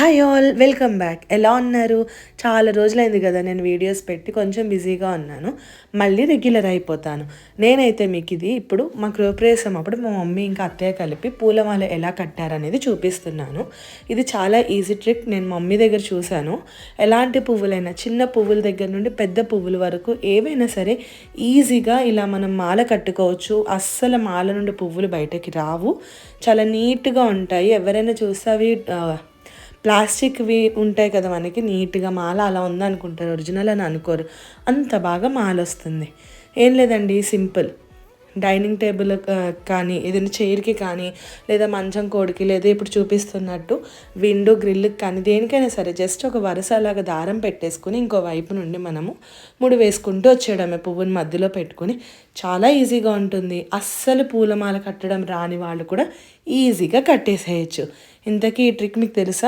Hi all welcome back ఎలా ఉన్నారు? చాలా రోజులైంది కదా నేను వీడియోస్ పెట్టి కొంచెం బిజీగా ఉన్నాను. మళ్ళీ రెగ్యులర్ అయిపోతాను. నేనైతే మీకు ఇది ఇప్పుడు మా గృహప్రవేశం అప్పుడు మా మమ్మీ ఇంకా అత్తయ్య కలిపి పూలమాల ఎలా కట్టారనేది చూపిస్తున్నాను. ఇది చాలా ఈజీ ట్రిక్ నేను మమ్మీ దగ్గర చూశాను. ఎలాంటి పువ్వులైనా చిన్న పువ్వుల దగ్గర నుండి పెద్ద పువ్వుల వరకు ఏవైనా సరే ఈజీగా ఇలా మనం మాల కట్టుకోవచ్చు. అస్సలు మాల నుండి పువ్వులు బయటకి రావు. చాలా నీట్గా ఉంటాయి. ఎవరైనా చూస్తే అవి ప్లాస్టిక్వి ఉంటాయి కదా మనకి నీట్గా మాల అలా ఉందనుకుంటారు ఒరిజినల్ అని అనుకోరు. అంత బాగా మాల వస్తుంది. ఏం లేదండి సింపుల్. డైనింగ్ టేబుల్ కానీ ఏదైనా చైర్కి కానీ లేదా మంచం కోడికి లేదా ఇప్పుడు చూపిస్తున్నట్టు విండో గ్రిల్కి కానీ దేనికైనా సరే జస్ట్ ఒక వరుస అలాగా దారం పెట్టేసుకుని ఇంకో వైపు నుండి మనము ముడి వేసుకుంటూ వచ్చేయడమే. పువ్వుని మధ్యలో పెట్టుకుని చాలా ఈజీగా ఉంటుంది. అస్సలు పూలమాల కట్టడం రాని వాళ్ళు కూడా ఈజీగా కట్టేసేయచ్చు. ఇంతకీ ఈ ట్రిక్ మీకు తెలుసా?